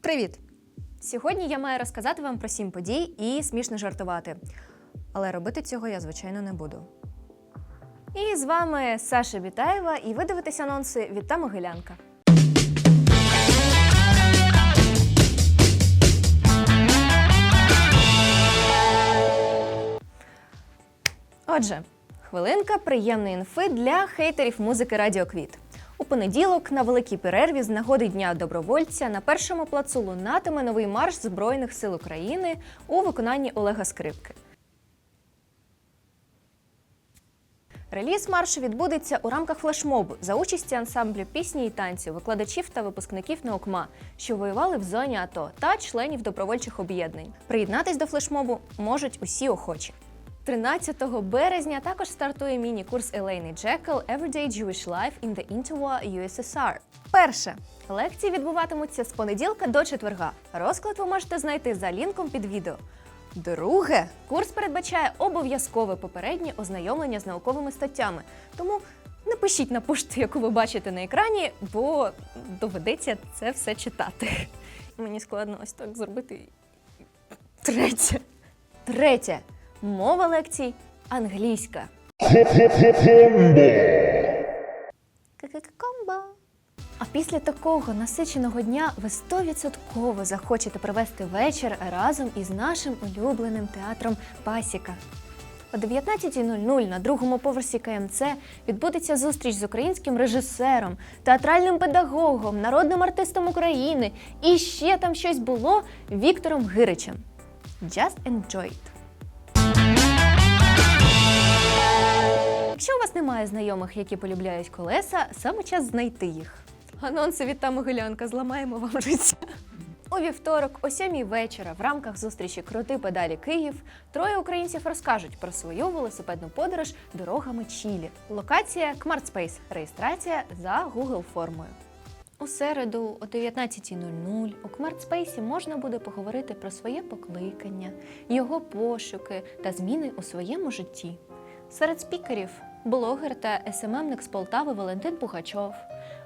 Привіт! Сьогодні я маю розказати вам про сім подій і смішно жартувати. Але робити цього я, звичайно, не буду. І з вами Саша Вітаєва, і ви дивитесь анонси від та Могилянка. Отже, хвилинка приємної інфи для хейтерів музики Радіо Квіт. У понеділок на великій перерві з нагоди Дня добровольця на першому плацу лунатиме новий марш Збройних сил України у виконанні Олега Скрипки. Реліз маршу відбудеться у рамках флешмобу за участі ансамблю пісні і танців, викладачів та випускників НАУКМА, що воювали в зоні АТО та членів добровольчих об'єднань. Приєднатись до флешмобу можуть усі охочі. 13 березня також стартує міні-курс Елейни Джекл Everyday Jewish Life in the Interwar USSR. Перше. Лекції відбуватимуться з понеділка до четверга. Розклад ви можете знайти за лінком під відео. Друге, курс передбачає обов'язкове попереднє ознайомлення з науковими статтями. Тому не пишіть на пошту, яку ви бачите на екрані, бо доведеться це все читати. Мені складно ось так зробити. Третє. Третє. Мова лекцій англійська. Комбо. А після такого насиченого дня ви 100% захочете провести вечір разом із нашим улюбленим театром Пасіка. О 19.00 на другому поверсі КМЦ відбудеться зустріч з українським режисером, театральним педагогом, народним артистом України і ще там щось було Віктором Гиричем. Just enjoy it! Немає знайомих, які полюбляють колеса, саме час знайти їх. Анонси від та Могилянка зламаємо вам життя. У вівторок, о 7 вечора, в рамках зустрічі Крути педалі Київ троє українців розкажуть про свою велосипедну подорож дорогами Чілі. Локація Кмартспейс. Реєстрація за Google формою. У середу о 19.00 у Кмартспейсі можна буде поговорити про своє покликання, його пошуки та зміни у своєму житті. Серед спікерів блогер та СММник з Полтави Валентин Пугачов,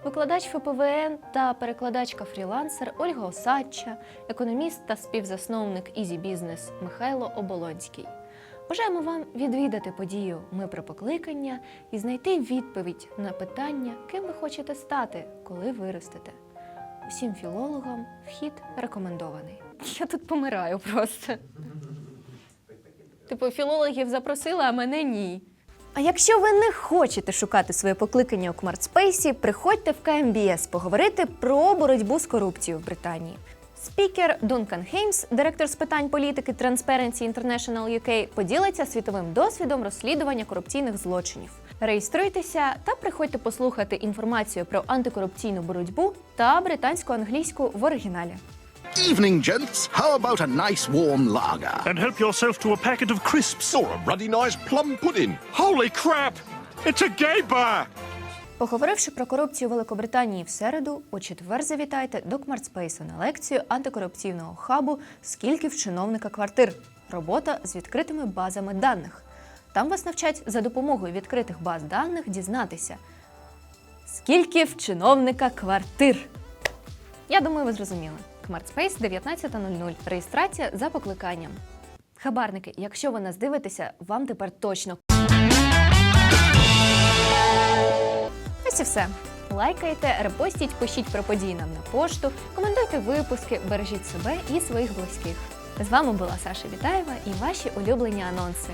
викладач ФПВН та перекладачка-фрілансер Ольга Осадча, економіст та співзасновник Ізі Бізнес Михайло Оболонський. Бажаємо вам відвідати подію Ми про покликання і знайти відповідь на питання, ким ви хочете стати, коли виростете. Усім філологам вхід рекомендований. Я тут помираю просто. Типу, філологів запросила, а мене ні. А якщо ви не хочете шукати своє покликання у Кмартспейсі, приходьте в КМБС поговорити про боротьбу з корупцією в Британії. Спікер Дункан Хеймс, директор з питань політики Transparency International UK, поділиться світовим досвідом розслідування корупційних злочинів. Реєструйтеся та приходьте послухати інформацію про антикорупційну боротьбу та британську англійську в оригіналі. Evening, gents. How about a nice warm lager? And help yourself to a packet of crisps. Or a ruddy nice plum pudding. Holy crap! It's a gay bar! Поговоривши про корупцію в Великобританії в середу, у четвер завітайте до Кмартспейсу на лекцію антикорупційного хабу Скільки в чиновника квартир. Робота з відкритими базами даних. Там вас навчать за допомогою відкритих баз даних дізнатися, скільки в чиновника квартир. Я думаю, ви зрозуміли. Кмартспейс 19.00. Реєстрація за покликанням. Хабарники, якщо ви нас дивитеся, вам тепер точно Ось і все. Лайкайте, репостіть, пишіть про події нам на пошту, коментуйте випуски, бережіть себе і своїх близьких. З вами була Саша Вітаєва і ваші улюблені анонси.